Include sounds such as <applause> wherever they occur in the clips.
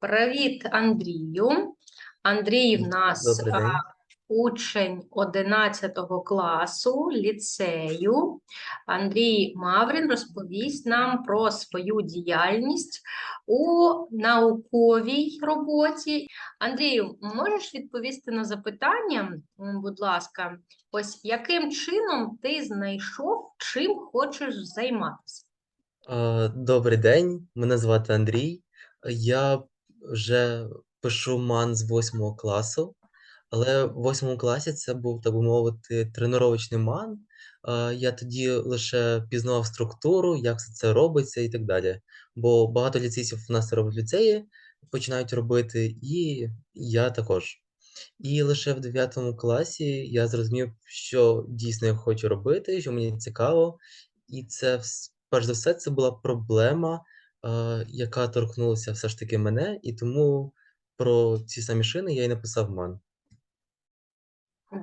Привіт, Андрію. Андрій в нас Добрий день. учень 11 класу ліцею. Андрій Маврін розповість нам про свою діяльність у науковій роботі. Андрію, можеш відповісти на запитання, будь ласка, ось яким чином ти знайшов, чим хочеш займатися? Добрий день, мене звати Андрій. Я вже пишу МАН з 8 класу, але в 8 класі це був, так би мовити, тренувальний МАН. Я тоді лише пізнавав структуру, як це робиться і так далі. Бо багато ліцеїстів у нас роблять ліцеї, починають робити, і я також. І лише в 9 класі я зрозумів, що дійсно я хочу робити, що мені цікаво. І це, перш за все, це була проблема, яка торкнулася все ж таки мене, і тому про ці самі шини я й написав МАН.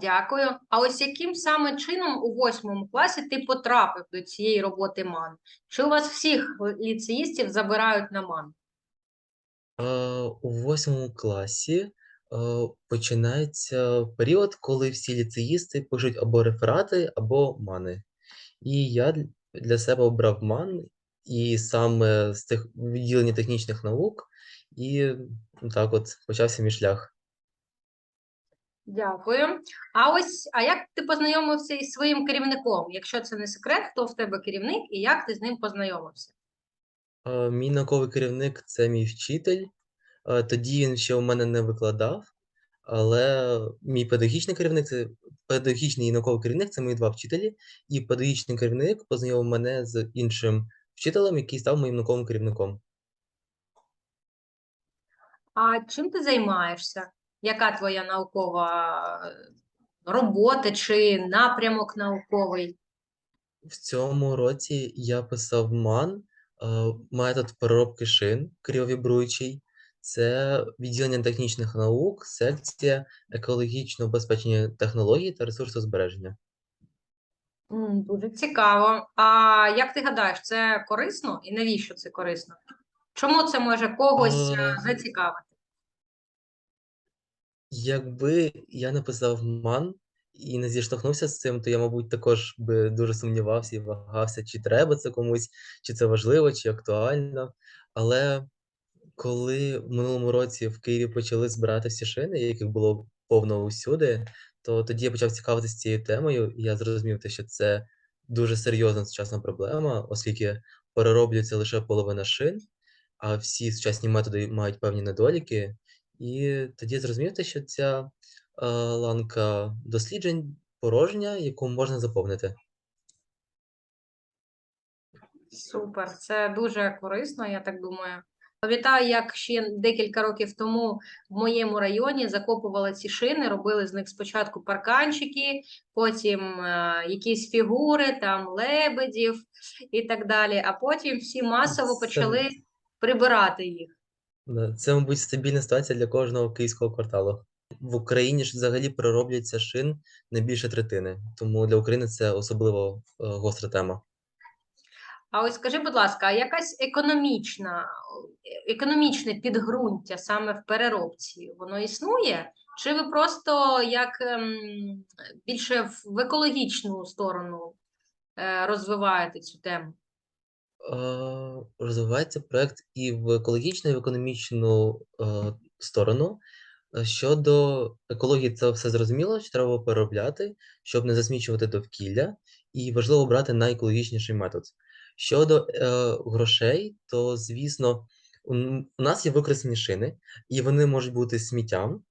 Дякую. А ось яким саме чином у восьмому класі ти потрапив до цієї роботи МАН? Чи у вас всіх ліцеїстів забирають на МАН? Е, У восьмому класі е, починається період, коли всі ліцеїсти пишуть або реферати, або мани. І я для себе обрав МАН, і саме з тих відділення технічних наук, і так от почався мій шлях. Дякую. А ось, а як ти познайомився із своїм керівником? Якщо це не секрет, хто в тебе керівник і як ти з ним познайомився? Е, Мій науковий керівник це мій вчитель. Е, Тоді він ще у мене не викладав, але мій педагогічний керівник це педагогічний і науковий керівник це мої два вчителі, і педагогічний керівник познайомив мене з іншим вчителем, який став моїм науковим керівником. А чим ти займаєшся? Яка твоя наукова е, робота чи напрямок науковий? В цьому році я писав МАН, е, метод переробки шин кривовібруючий. Це відділення технічних наук, секція екологічно безпечні технології та ресурсозбереження. Дуже цікаво. А як ти гадаєш, це корисно і навіщо це корисно? Чому це може когось е, Е, зацікавити? Якби я написав МАН і не зіштовхнувся з цим, то я, мабуть, також би дуже сумнівався і вагався, чи треба це комусь, чи це важливо, чи актуально. Але коли в минулому році в Києві почали збирати всі шини, яких було повно усюди, то тоді я почав цікавитися цією темою, і я зрозумів, що це дуже серйозна сучасна проблема, оскільки перероблюється лише половина шин, а всі сучасні методи мають певні недоліки. І тоді я зрозумів, що ця е, ланка досліджень порожня, яку можна заповнити. Супер, це дуже корисно, я так думаю. Пам'ятаю, як ще декілька років тому в моєму районі закопували ці шини, робили з них спочатку парканчики, потім е, якісь фігури, там лебедів і так далі. А потім всі масово Це- почали прибирати їх. Це, мабуть, стабільна ситуація для кожного київського кварталу. В Україні ж взагалі переробляться шин не більше третини, тому для України це особливо е, гостра тема. А ось скажи, будь ласка, а якась економічна, економічне підґрунтя саме в переробці, воно існує? Чи ви просто як ем, більше в екологічну сторону е, розвиваєте цю тему? Е, Розвивається проект і в екологічну, і в економічну е, сторону. Щодо екології, це все зрозуміло, що треба переробляти, щоб не засмічувати довкілля, і важливо брати найекологічніший метод. Щодо е, грошей, то звісно, у нас є використані шини, і вони можуть бути сміттям,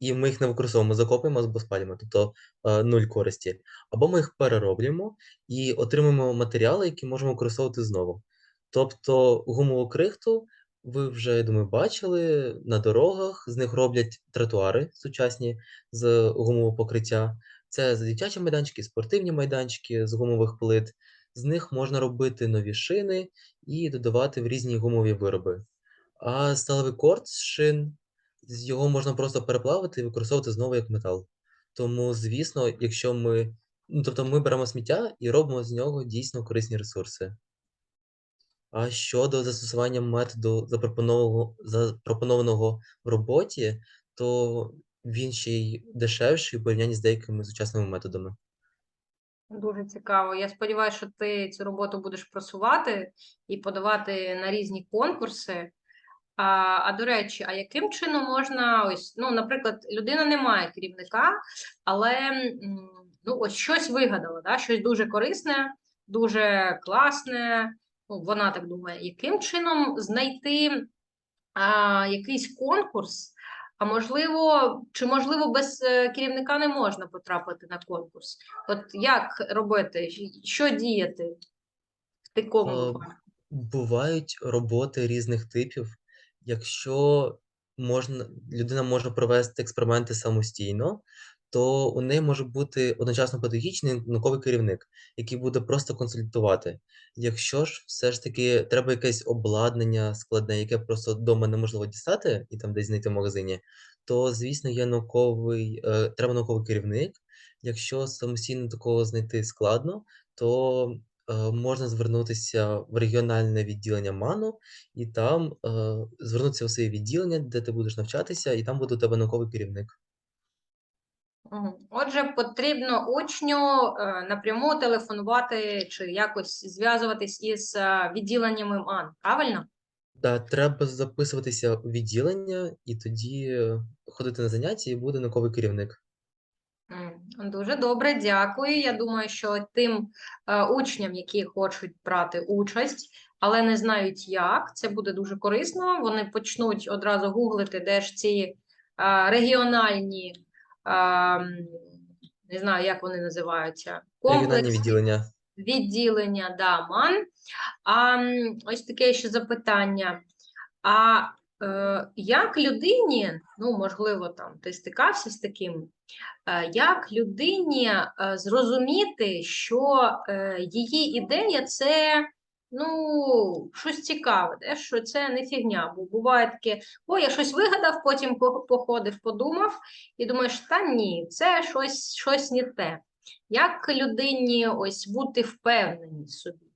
і ми їх не використовуємо, закопуємо або спалюємо, тобто е, нуль користі. Або ми їх перероблюємо і отримуємо матеріали, які можемо використовувати знову. Тобто гумову крихту ви вже, я думаю, бачили на дорогах, з них роблять тротуари сучасні з гумового покриття. Це дитячі майданчики, спортивні майданчики з гумових плит. З них можна робити нові шини і додавати в різні гумові вироби. А сталевий корд з шин, його можна просто переплавити і використовувати знову як метал. Тому, звісно, якщо ми, ну, тобто ми беремо сміття і робимо з нього дійсно корисні ресурси. А щодо застосування методу, запропонованого, запропонованого в роботі, то він ще й дешевший у порівнянні з деякими сучасними методами. Дуже цікаво. Я сподіваюся, що ти цю роботу будеш просувати і подавати на різні конкурси. А, а до речі, а яким чином можна ось, ну, наприклад, людина не має керівника, але ну, ось щось вигадала, да? щось дуже корисне, дуже класне. Ну, вона так думає, яким чином знайти а, якийсь конкурс? А можливо, чи можливо без е, керівника не можна потрапити на конкурс? От як робити, що діяти в такому Е, випадку? Бувають роботи різних типів. Якщо можна, людина може провести експерименти самостійно, то у неї може бути одночасно педагогічний і науковий керівник, який буде просто консультувати. Якщо ж все ж таки треба якесь обладнання складне, яке просто вдома неможливо дістати і там десь знайти в магазині, то звісно є науковий, е, треба науковий керівник. Якщо самостійно такого знайти складно, то е, можна звернутися в регіональне відділення МАНу і там е, звернутися у своє відділення, де ти будеш навчатися, і там буде у тебе науковий керівник. Отже, потрібно учню е, напряму телефонувати чи якось зв'язуватись із е, відділеннями МАН, правильно? Та треба записуватися у відділення, і тоді е, ходити на заняття, і буде науковий керівник. Дуже добре, дякую. Я думаю, що тим учням, які хочуть брати участь, але не знають як, це буде дуже корисно. Вони почнуть одразу гуглити, де ж ці регіональні, не знаю, як вони називаються, комплекси. відділення. відділення да, МАН. А ось таке ще запитання. А е, як людині, ну, можливо, там ти стикався з таким, е, як людині е, зрозуміти, що е, її ідея це ну, щось цікаве, де, що це не фігня. Бо буває таке, о, я щось вигадав, потім походив, подумав, і думаєш, та ні, це щось, щось не те. Як людині ось бути впевненій в собі?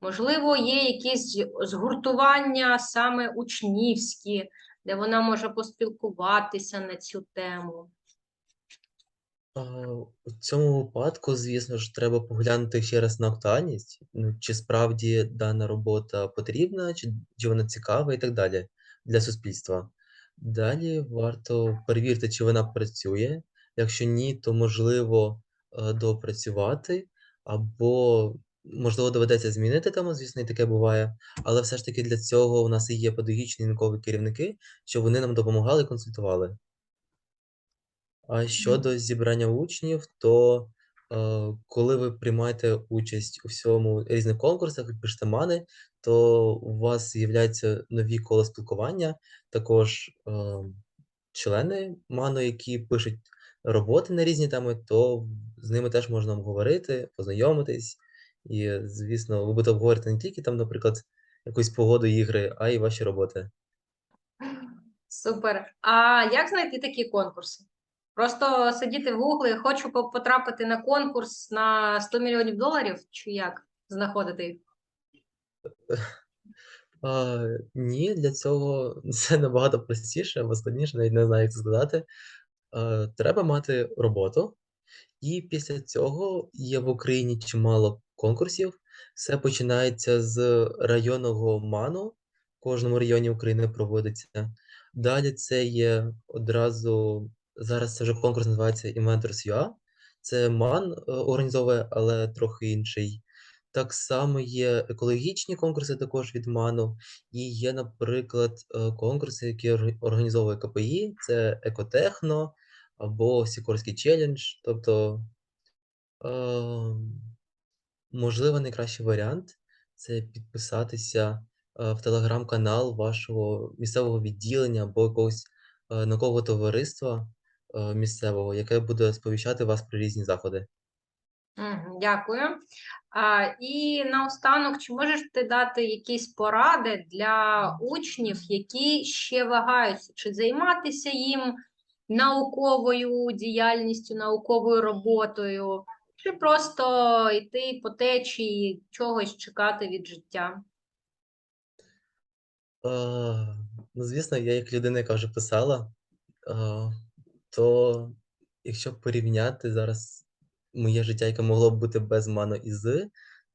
Можливо, є якісь згуртування саме учнівські, де вона може поспілкуватися на цю тему. У цьому випадку, звісно ж, треба поглянути ще раз на актуальність, ну, чи справді дана робота потрібна, чи, чи вона цікава і так далі для суспільства. Далі варто перевірити, чи вона працює. Якщо ні, то можливо е, доопрацювати, або можливо доведеться змінити тему, звісно, і таке буває. Але все ж таки для цього у нас і є педагогічні наукові керівники, щоб вони нам допомагали консультували. А щодо зібрання учнів, то е, коли ви приймаєте участь у всьому різних конкурсах пишете мани, то у вас з'являються нові кола спілкування, також е, члени ману, які пишуть роботи на різні теми, то з ними теж можна обговорити, познайомитись. І, звісно, ви будете обговорити не тільки там, наприклад, якусь погоду ігри, а й ваші роботи. Супер. А як знайти такі конкурси? Просто сидіти в гуглі, хочу потрапити на конкурс на 100 мільйонів доларів, чи як знаходити їх? <laughs> А, ні, для цього <laughs> це набагато простіше або складніше, навіть не знаю, як це сказати. Е, треба мати роботу, і після цього є в Україні чимало конкурсів. Все починається з районного МАНу, в кожному районі України проводиться. Далі це є одразу, зараз це вже конкурс називається Inventors.ua. Це МАН е, організовує, але трохи інший. Так само є екологічні конкурси також від МАНу, і є, наприклад, е, конкурси, які організовує КПІ, це Екотехно або Сікорський челендж. Тобто, е, можливо, найкращий варіант це підписатися е, в телеграм-канал вашого місцевого відділення або якогось наукового товариства е, місцевого, яке буде сповіщати вас про різні заходи. Дякую. А, і наостанок, чи можеш ти дати якісь поради для учнів, які ще вагаються, чи займатися їм науковою діяльністю, науковою роботою, чи просто йти по течії, чогось чекати від життя? А, ну, звісно, я як людина, яка вже писала, а, то якщо порівняти зараз моє життя, яке могло б бути без мано і з,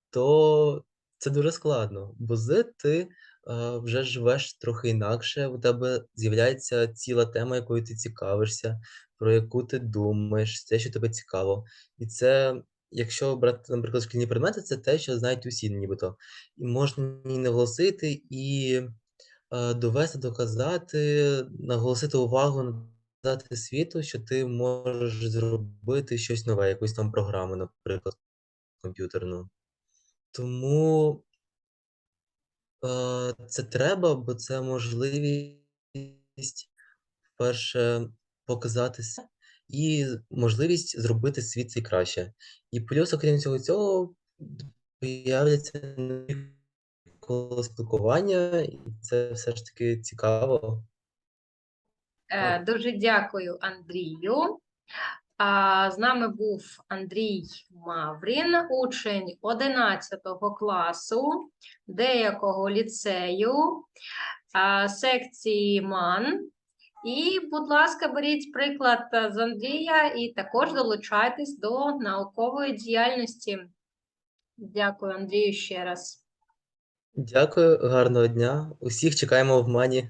то це дуже складно. Бо з ти а, вже живеш трохи інакше, у тебе з'являється ціла тема, якою ти цікавишся, про яку ти думаєш, те, що тебе цікаво. І це, якщо брати, наприклад, шкільні предмети, це те, що знають усі нібито. І можна і наголосити, і е, довести, доказати, наголосити увагу, надати світу, що ти можеш зробити щось нове, якусь там програму, наприклад, комп'ютерну. Тому е, це треба, бо це можливість, перше, показатися і можливість зробити світ цей краще. І плюс, окрім цього цього, появляться коло спілкування, і це все ж таки цікаво. Е, Дуже дякую, Андрію. З нами був Андрій Маврін, учень 11 класу деякого ліцею секції МАН. І, будь ласка, беріть приклад з Андрія і також долучайтесь до наукової діяльності. Дякую, Андрію, ще раз. Дякую, гарного дня. Усіх чекаємо в мані.